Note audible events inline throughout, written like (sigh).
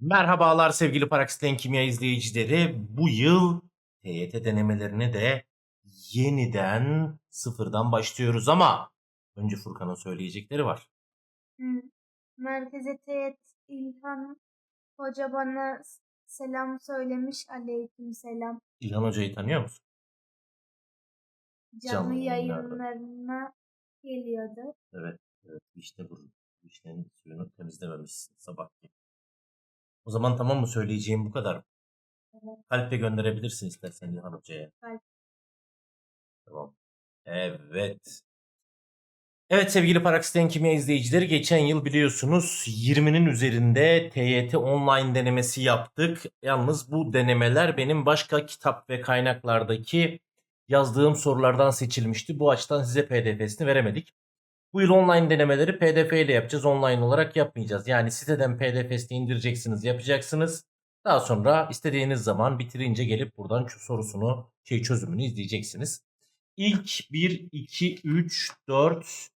Merhabalar sevgili Paraksiten Kimya izleyicileri. Bu yıl TYT denemelerine de yeniden sıfırdan başlıyoruz ama önce Furkan'ın söyleyecekleri var. Merkeze Teğet İlhan Hoca bana selam söylemiş. Aleyküm selam. İlhan Hoca'yı tanıyor musun? Canlı, yayınlarına geliyordu. Evet. evet işte bu işlerin suyunu temizlememişsin sabah. O zaman tamam mı söyleyeceğim bu kadar. Evet. Kalple gönderebilirsin istersen İlhan Hoca'ya. Kalp. Tamam. Evet. Evet sevgili Paraksiten Kimya izleyicileri geçen yıl biliyorsunuz 20'nin üzerinde TYT online denemesi yaptık. Yalnız bu denemeler benim başka kitap ve kaynaklardaki yazdığım sorulardan seçilmişti. Bu açıdan size PDF'sini veremedik. Bu yıl online denemeleri PDF ile yapacağız. Online olarak yapmayacağız. Yani siteden PDF'sini indireceksiniz, yapacaksınız. Daha sonra istediğiniz zaman bitirince gelip buradan şu sorusunu, şey çözümünü izleyeceksiniz. İlk 1, 2, 3, 4,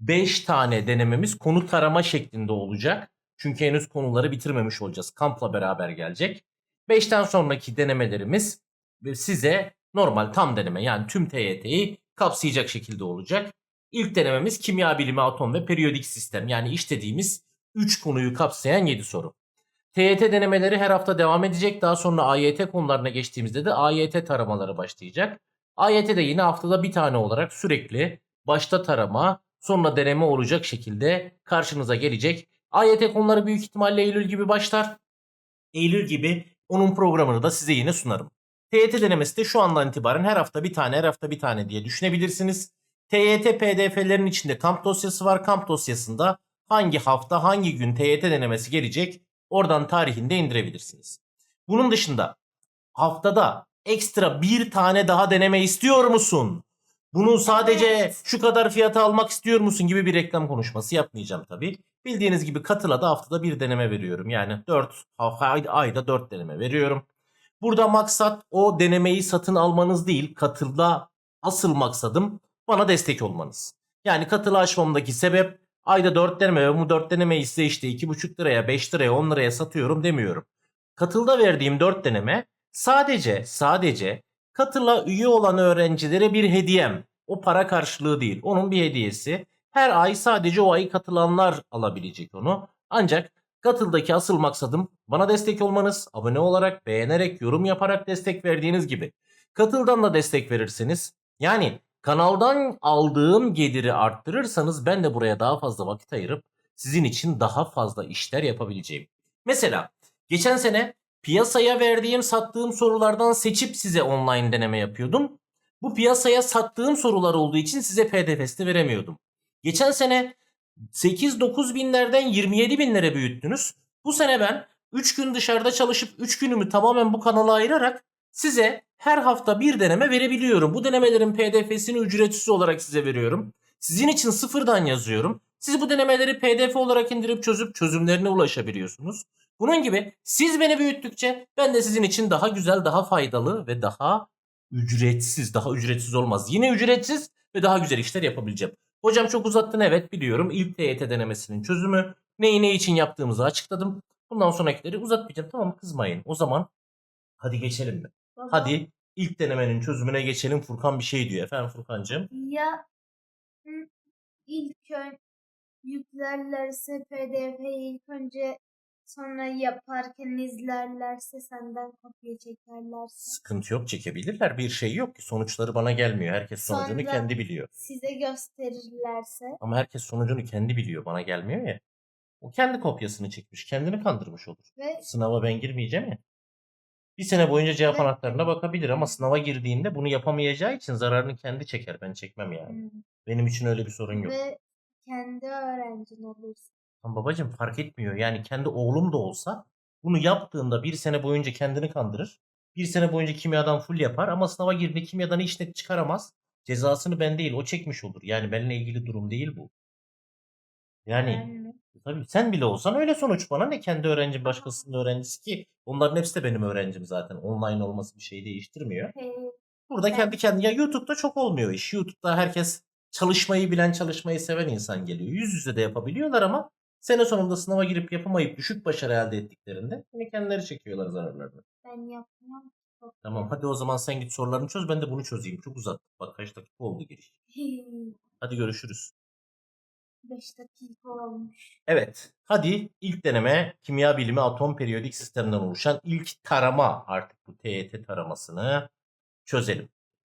5 tane denememiz konu tarama şeklinde olacak. Çünkü henüz konuları bitirmemiş olacağız. Kampla beraber gelecek. 5'ten sonraki denemelerimiz size normal tam deneme yani tüm TYT'yi kapsayacak şekilde olacak. İlk denememiz kimya bilimi, atom ve periyodik sistem yani işlediğimiz 3 konuyu kapsayan 7 soru. TYT denemeleri her hafta devam edecek. Daha sonra AYT konularına geçtiğimizde de AYT taramaları başlayacak. AYT de yine haftada bir tane olarak sürekli başta tarama, sonra deneme olacak şekilde karşınıza gelecek. AYT konuları büyük ihtimalle Eylül gibi başlar. Eylül gibi onun programını da size yine sunarım. TYT denemesi de şu andan itibaren her hafta bir tane, her hafta bir tane diye düşünebilirsiniz. TYT PDF'lerin içinde kamp dosyası var. Kamp dosyasında hangi hafta, hangi gün TYT denemesi gelecek oradan tarihinde indirebilirsiniz. Bunun dışında haftada ekstra bir tane daha deneme istiyor musun? Bunu sadece şu kadar fiyata almak istiyor musun gibi bir reklam konuşması yapmayacağım tabii. Bildiğiniz gibi katıla da haftada bir deneme veriyorum. Yani 4 ayda 4 deneme veriyorum. Burada maksat o denemeyi satın almanız değil, katılda asıl maksadım bana destek olmanız. Yani katılı açmamdaki sebep ayda 4 deneme ve bu 4 denemeyi size işte 2,5 liraya, 5 liraya, 10 liraya satıyorum demiyorum. Katılda verdiğim 4 deneme sadece sadece katıla üye olan öğrencilere bir hediyem. O para karşılığı değil. Onun bir hediyesi. Her ay sadece o ayı katılanlar alabilecek onu. Ancak katıldaki asıl maksadım bana destek olmanız. Abone olarak, beğenerek, yorum yaparak destek verdiğiniz gibi. Katıldan da destek verirseniz yani kanaldan aldığım geliri arttırırsanız ben de buraya daha fazla vakit ayırıp sizin için daha fazla işler yapabileceğim. Mesela geçen sene piyasaya verdiğim sattığım sorulardan seçip size online deneme yapıyordum. Bu piyasaya sattığım sorular olduğu için size PDF'si veremiyordum. Geçen sene 8-9 binlerden 27 binlere büyüttünüz. Bu sene ben 3 gün dışarıda çalışıp 3 günümü tamamen bu kanala ayırarak size her hafta bir deneme verebiliyorum. Bu denemelerin PDF'sini ücretsiz olarak size veriyorum. Sizin için sıfırdan yazıyorum. Siz bu denemeleri PDF olarak indirip çözüp çözümlerine ulaşabiliyorsunuz. Bunun gibi siz beni büyüttükçe ben de sizin için daha güzel, daha faydalı ve daha ücretsiz, daha ücretsiz olmaz. Yine ücretsiz ve daha güzel işler yapabileceğim. Hocam çok uzattın evet biliyorum. İlk TYT denemesinin çözümü. Neyi ne için yaptığımızı açıkladım. Bundan sonrakileri uzatmayacağım. Tamam kızmayın. O zaman hadi geçelim mi? Baba, Hadi ilk denemenin çözümüne geçelim. Furkan bir şey diyor. Efendim Furkancığım. Ya ilk ön yüklerlerse PDF'yi ilk önce sonra yaparken izlerlerse senden kopya çekerlerse Sıkıntı yok çekebilirler. Bir şey yok ki. Sonuçları bana gelmiyor. Herkes sonucunu Sonra- kendi biliyor. size gösterirlerse Ama herkes sonucunu kendi biliyor. Bana gelmiyor ya. O kendi kopyasını çekmiş. Kendini kandırmış olur. ve Sınava ben girmeyeceğim ya. Bir sene boyunca cevap anahtarına bakabilir ama sınava girdiğinde bunu yapamayacağı için zararını kendi çeker. Ben çekmem yani. Benim için öyle bir sorun yok. ve kendi öğrencin olursun. Ama babacığım fark etmiyor. Yani kendi oğlum da olsa bunu yaptığında bir sene boyunca kendini kandırır. Bir sene boyunca kimyadan full yapar ama sınava girdiğinde kimyadan hiç net çıkaramaz. Cezasını ben değil o çekmiş olur. Yani benimle ilgili durum değil bu. Yani Yani tabii sen bile olsan öyle sonuç bana ne kendi öğrencim başkasının öğrencisi ki onların hepsi de benim öğrencim zaten. Online olması bir şey değiştirmiyor. Burada Ben- kendi kendine ya YouTube'da çok olmuyor iş. YouTube'da herkes çalışmayı bilen, çalışmayı seven insan geliyor. Yüz yüze de yapabiliyorlar ama Sene sonunda sınava girip yapamayıp düşük başarı elde ettiklerinde yine kendileri çekiyorlar zararlarını. Ben yapmam. Tamam hadi o zaman sen git sorularını çöz ben de bunu çözeyim. Çok uzattık. Bak kaç dakika oldu giriş. 5 (laughs) Hadi görüşürüz. Dakika olmuş. Evet. Hadi ilk deneme kimya bilimi atom periyodik sistemden oluşan ilk tarama artık bu TET taramasını çözelim.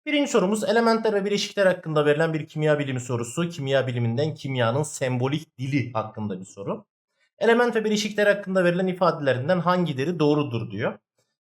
Birinci sorumuz elementler ve bileşikler hakkında verilen bir kimya bilimi sorusu. Kimya biliminden kimyanın sembolik dili hakkında bir soru. Element ve bileşikler hakkında verilen ifadelerinden hangileri doğrudur diyor.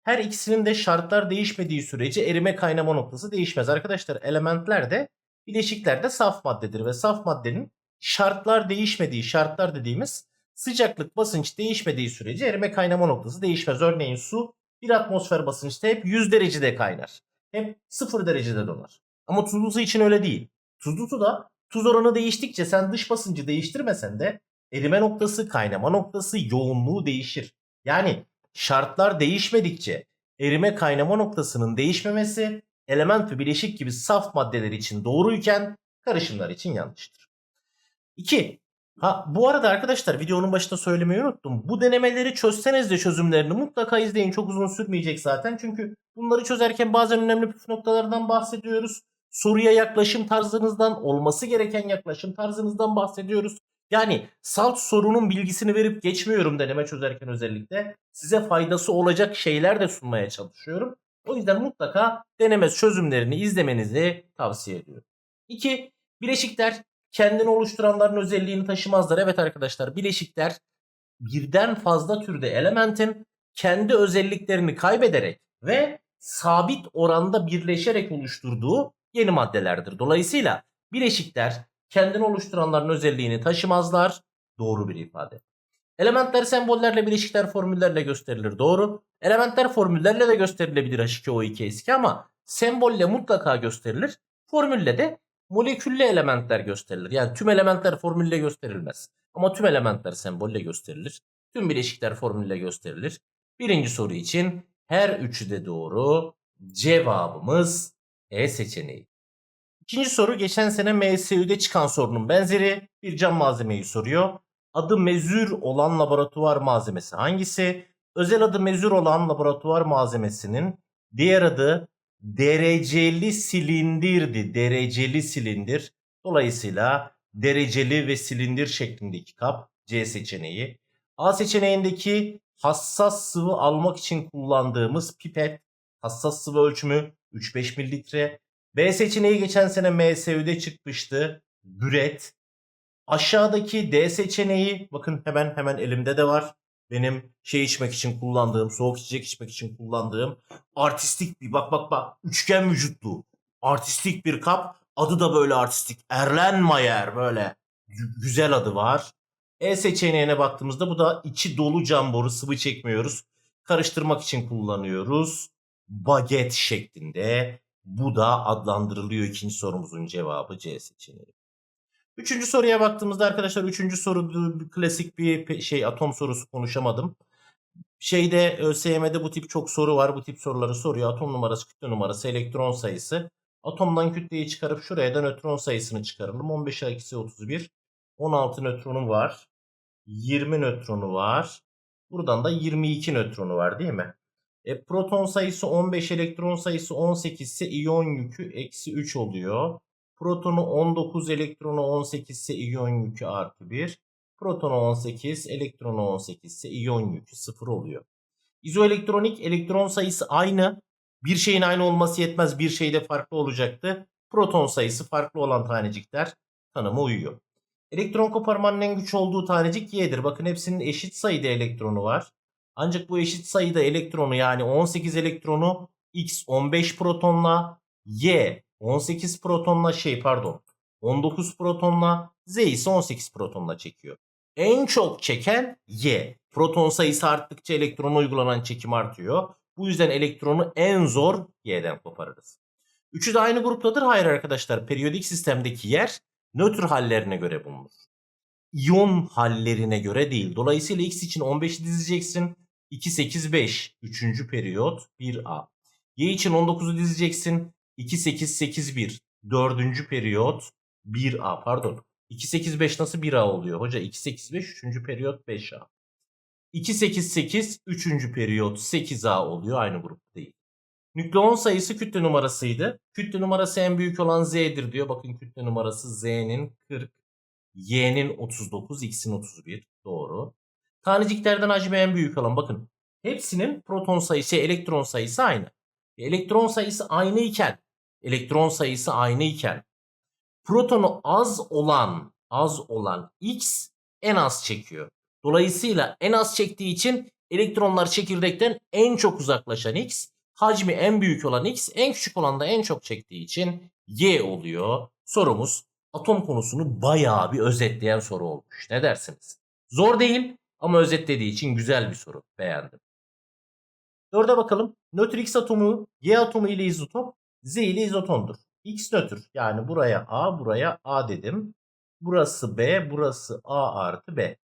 Her ikisinin de şartlar değişmediği sürece erime kaynama noktası değişmez. Arkadaşlar elementler de bileşikler de saf maddedir ve saf maddenin şartlar değişmediği şartlar dediğimiz sıcaklık basınç değişmediği sürece erime kaynama noktası değişmez. Örneğin su bir atmosfer basınçta hep 100 derecede kaynar. Hep 0 derecede donar. Ama tuzlu su için öyle değil. Tuzlu suda tuz oranı değiştikçe sen dış basıncı değiştirmesen de erime noktası, kaynama noktası, yoğunluğu değişir. Yani şartlar değişmedikçe erime kaynama noktasının değişmemesi element ve bileşik gibi saf maddeler için doğruyken karışımlar için yanlıştır. 2. Ha bu arada arkadaşlar videonun başında söylemeyi unuttum. Bu denemeleri çözseniz de çözümlerini mutlaka izleyin. Çok uzun sürmeyecek zaten. Çünkü bunları çözerken bazen önemli püf noktalardan bahsediyoruz. Soruya yaklaşım tarzınızdan, olması gereken yaklaşım tarzınızdan bahsediyoruz. Yani salt sorunun bilgisini verip geçmiyorum deneme çözerken özellikle. Size faydası olacak şeyler de sunmaya çalışıyorum. O yüzden mutlaka deneme çözümlerini izlemenizi tavsiye ediyorum. 2. Bileşikler kendini oluşturanların özelliğini taşımazlar. Evet arkadaşlar bileşikler birden fazla türde elementin kendi özelliklerini kaybederek ve sabit oranda birleşerek oluşturduğu yeni maddelerdir. Dolayısıyla bileşikler kendini oluşturanların özelliğini taşımazlar. Doğru bir ifade. Elementler sembollerle, bileşikler formüllerle gösterilir. Doğru. Elementler formüllerle de gösterilebilir H2O2 eski ama sembolle mutlaka gösterilir. Formülle de moleküllü elementler gösterilir. Yani tüm elementler formülle gösterilmez. Ama tüm elementler sembolle gösterilir. Tüm bileşikler formülle gösterilir. Birinci soru için her üçü de doğru. Cevabımız E seçeneği. İkinci soru geçen sene MSÜ'de çıkan sorunun benzeri bir cam malzemeyi soruyor. Adı mezür olan laboratuvar malzemesi hangisi? Özel adı mezür olan laboratuvar malzemesinin diğer adı dereceli silindirdi. Dereceli silindir. Dolayısıyla dereceli ve silindir şeklindeki kap C seçeneği. A seçeneğindeki hassas sıvı almak için kullandığımız pipet hassas sıvı ölçümü 3-5 mililitre. B seçeneği geçen sene MSÜ'de çıkmıştı. Büret. Aşağıdaki D seçeneği bakın hemen hemen elimde de var. Benim şey içmek için kullandığım, soğuk içecek içmek için kullandığım artistik bir bak bak bak üçgen vücutlu artistik bir kap. Adı da böyle artistik. Erlenmayer böyle gü- güzel adı var. E seçeneğine baktığımızda bu da içi dolu cam boru sıvı çekmiyoruz. Karıştırmak için kullanıyoruz. Baget şeklinde. Bu da adlandırılıyor ikinci sorumuzun cevabı C seçeneği. Üçüncü soruya baktığımızda arkadaşlar üçüncü soru klasik bir şey atom sorusu konuşamadım. Şeyde ÖSYM'de bu tip çok soru var. Bu tip soruları soruyor. Atom numarası, kütle numarası, elektron sayısı. Atomdan kütleyi çıkarıp şuraya da nötron sayısını çıkaralım. 15 eksi 31. 16 nötronu var. 20 nötronu var. Buradan da 22 nötronu var değil mi? E, proton sayısı 15, elektron sayısı 18 ise iyon yükü eksi 3 oluyor. Protonu 19, elektronu 18 ise iyon yükü artı 1. Protonu 18, elektronu 18 ise iyon yükü 0 oluyor. İzoelektronik elektron sayısı aynı. Bir şeyin aynı olması yetmez. Bir şeyde farklı olacaktı. Proton sayısı farklı olan tanecikler tanıma uyuyor. Elektron koparmanın en güç olduğu tanecik Y'dir. Bakın hepsinin eşit sayıda elektronu var. Ancak bu eşit sayıda elektronu yani 18 elektronu X 15 protonla Y 18 protonla şey pardon 19 protonla Z ise 18 protonla çekiyor. En çok çeken Y. Proton sayısı arttıkça elektrona uygulanan çekim artıyor. Bu yüzden elektronu en zor Y'den koparırız. Üçü de aynı gruptadır. Hayır arkadaşlar. Periyodik sistemdeki yer nötr hallerine göre bulunur. İyon hallerine göre değil. Dolayısıyla X için 15'i dizeceksin. 2, 8, 5. Üçüncü periyot 1A. Y için 19'u dizeceksin. 2, 8, 8, 1. Dördüncü periyot 1A pardon. 2 8 5 nasıl 1A oluyor? Hoca 2 8 5 3. periyot 5A. 2 8 8 3. periyot 8A oluyor. Aynı grup değil. Nükleon sayısı kütle numarasıydı. Kütle numarası en büyük olan Z'dir diyor. Bakın kütle numarası Z'nin 40, Y'nin 39, X'in 31. Doğru. Taneciklerden hacmi en büyük olan bakın. Hepsinin proton sayısı, elektron sayısı aynı. Elektron sayısı aynı iken, elektron sayısı aynı iken protonu az olan, az olan X en az çekiyor. Dolayısıyla en az çektiği için elektronlar çekirdekten en çok uzaklaşan X, hacmi en büyük olan X, en küçük olan da en çok çektiği için Y oluyor. Sorumuz atom konusunu bayağı bir özetleyen soru olmuş. Ne dersiniz? Zor değil ama özetlediği için güzel bir soru. Beğendim. Dörde bakalım. Nötr X atomu Y atomu ile izotop, Z ile izotondur. X nötr. Yani buraya A, buraya A dedim. Burası B, burası A artı B.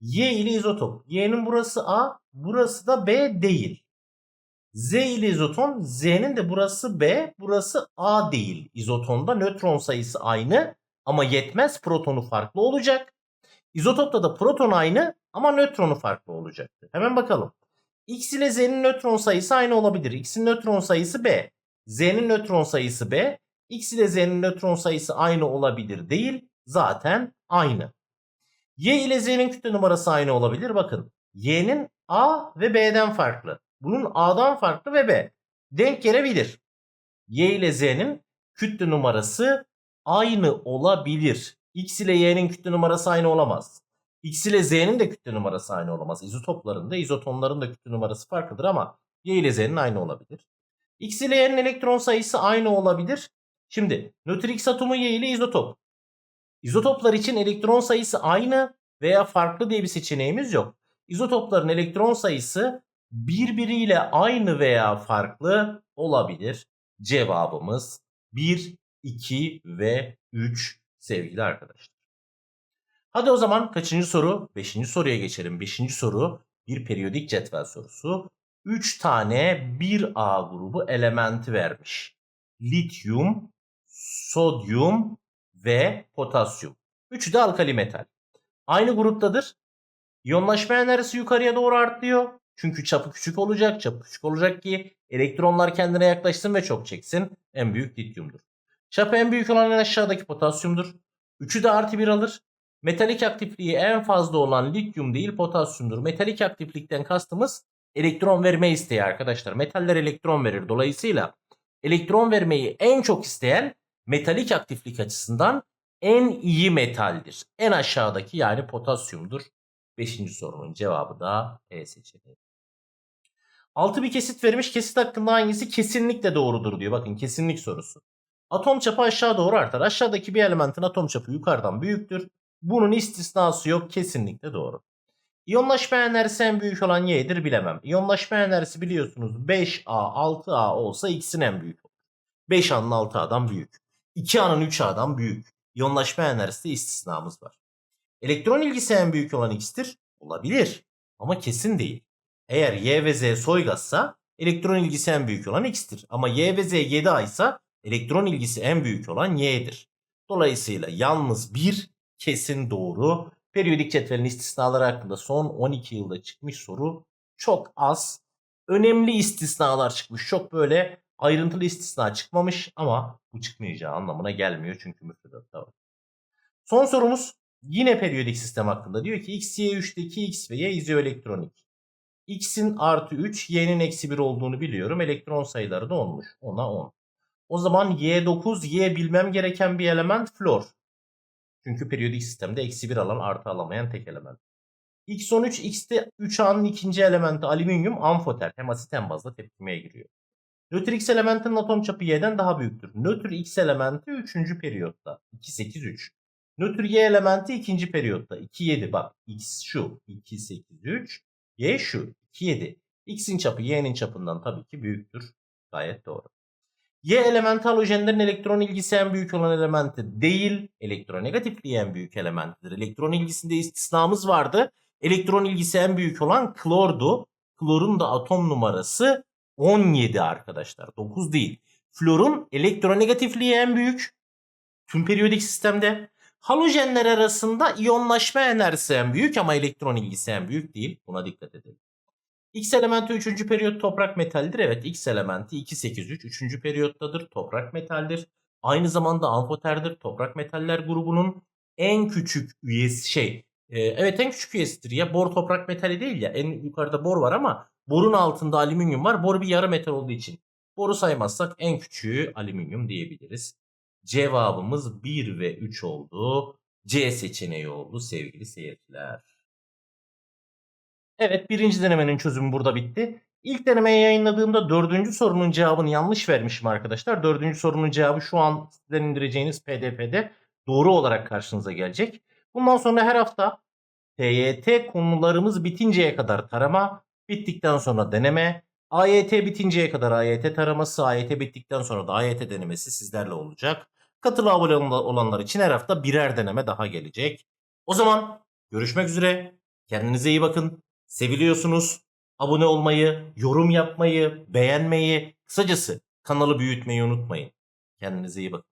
Y ile izotop. Y'nin burası A, burası da B değil. Z ile izoton, Z'nin de burası B, burası A değil. İzotonda nötron sayısı aynı ama yetmez protonu farklı olacak. İzotopta da proton aynı ama nötronu farklı olacaktı. Hemen bakalım. X ile Z'nin nötron sayısı aynı olabilir. X'in nötron sayısı B. Z'nin nötron sayısı B. X ile Z'nin nötron sayısı aynı olabilir değil. Zaten aynı. Y ile Z'nin kütle numarası aynı olabilir. Bakın. Y'nin A ve B'den farklı. Bunun A'dan farklı ve B. Denk gelebilir. Y ile Z'nin kütle numarası aynı olabilir. X ile Y'nin kütle numarası aynı olamaz. X ile Z'nin de kütle numarası aynı olamaz. İzotopların da izotonların da kütle numarası farklıdır ama Y ile Z'nin aynı olabilir. X ile Y'nin elektron sayısı aynı olabilir. Şimdi nötr X atomu Y ile izotop. İzotoplar için elektron sayısı aynı veya farklı diye bir seçeneğimiz yok. İzotopların elektron sayısı birbiriyle aynı veya farklı olabilir. Cevabımız 1, 2 ve 3 sevgili arkadaşlar. Hadi o zaman kaçıncı soru? Beşinci soruya geçelim. Beşinci soru bir periyodik cetvel sorusu. 3 tane 1A grubu elementi vermiş. Lityum, sodyum ve potasyum. Üçü de alkali metal. Aynı gruptadır. İyonlaşma enerjisi yukarıya doğru artıyor. Çünkü çapı küçük olacak. Çapı küçük olacak ki elektronlar kendine yaklaşsın ve çok çeksin. En büyük lityumdur. Çapı en büyük olan en aşağıdaki potasyumdur. Üçü de artı bir alır. Metalik aktifliği en fazla olan lityum değil potasyumdur. Metalik aktiflikten kastımız elektron verme isteği arkadaşlar. Metaller elektron verir. Dolayısıyla elektron vermeyi en çok isteyen metalik aktiflik açısından en iyi metaldir. En aşağıdaki yani potasyumdur. Beşinci sorunun cevabı da E seçeneği. Altı bir kesit vermiş. Kesit hakkında hangisi kesinlikle doğrudur diyor. Bakın kesinlik sorusu. Atom çapı aşağı doğru artar. Aşağıdaki bir elementin atom çapı yukarıdan büyüktür. Bunun istisnası yok. Kesinlikle doğru. İyonlaşma enerjisi en büyük olan Y'dir bilemem. İyonlaşma enerjisi biliyorsunuz 5A 6A olsa X'in en büyük olur. 5A'nın 6A'dan büyük. 2A'nın 3A'dan büyük. İyonlaşma enerjisi istisnamız var. Elektron ilgisi en büyük olan X'tir. Olabilir. Ama kesin değil. Eğer Y ve Z soygazsa elektron ilgisi en büyük olan X'tir. Ama Y ve Z 7A ise elektron ilgisi en büyük olan Y'dir. Dolayısıyla yalnız bir kesin doğru. Periyodik cetvelin istisnaları hakkında son 12 yılda çıkmış soru çok az. Önemli istisnalar çıkmış. Çok böyle ayrıntılı istisna çıkmamış ama bu çıkmayacağı anlamına gelmiyor çünkü müfredatta var. Son sorumuz yine periyodik sistem hakkında. Diyor ki X, Y, 3'teki X ve Y izoelektronik. X'in artı 3, Y'nin eksi 1 olduğunu biliyorum. Elektron sayıları da 10'muş. 10'a 10. O zaman Y9, Y bilmem gereken bir element flor. Çünkü periyodik sistemde eksi 1 alan artı alamayan tek element. X13, X'te 3A'nın ikinci elementi alüminyum amfoter. Hem asit hem bazda tepkimeye giriyor. Nötr X elementinin atom çapı Y'den daha büyüktür. Nötr X elementi 3. periyotta. 2, 8, 3. Nötr Y elementi 2. periyotta. 2, 7. Bak X şu. 2, 8, 3. Y şu. 2, 7. X'in çapı Y'nin çapından tabii ki büyüktür. Gayet doğru. Y elementi halojenlerin elektron ilgisi en büyük olan elementi değil, elektronegatifliği en büyük elementidir. Elektron ilgisinde istisnamız vardı. Elektron ilgisi en büyük olan klordu. Klorun da atom numarası 17 arkadaşlar. 9 değil. Florun elektronegatifliği en büyük. Tüm periyodik sistemde. Halojenler arasında iyonlaşma enerjisi en büyük ama elektron ilgisi en büyük değil. Buna dikkat edelim. X elementi 3. periyot toprak metaldir. Evet X elementi 283 3. periyottadır. Toprak metaldir. Aynı zamanda amfoterdir. Toprak metaller grubunun en küçük üyesi şey. e, evet en küçük üyesidir ya. Bor toprak metali değil ya. En yukarıda bor var ama borun altında alüminyum var. Bor bir yarı metal olduğu için. Boru saymazsak en küçüğü alüminyum diyebiliriz. Cevabımız 1 ve 3 oldu. C seçeneği oldu sevgili seyirciler. Evet birinci denemenin çözümü burada bitti. İlk denemeyi yayınladığımda dördüncü sorunun cevabını yanlış vermişim arkadaşlar. Dördüncü sorunun cevabı şu an sizden indireceğiniz pdf'de doğru olarak karşınıza gelecek. Bundan sonra her hafta TYT konularımız bitinceye kadar tarama, bittikten sonra deneme, AYT bitinceye kadar AYT taraması, AYT bittikten sonra da AYT denemesi sizlerle olacak. Katılı abone olanlar için her hafta birer deneme daha gelecek. O zaman görüşmek üzere. Kendinize iyi bakın. Seviliyorsunuz. Abone olmayı, yorum yapmayı, beğenmeyi, kısacası kanalı büyütmeyi unutmayın. Kendinize iyi bakın.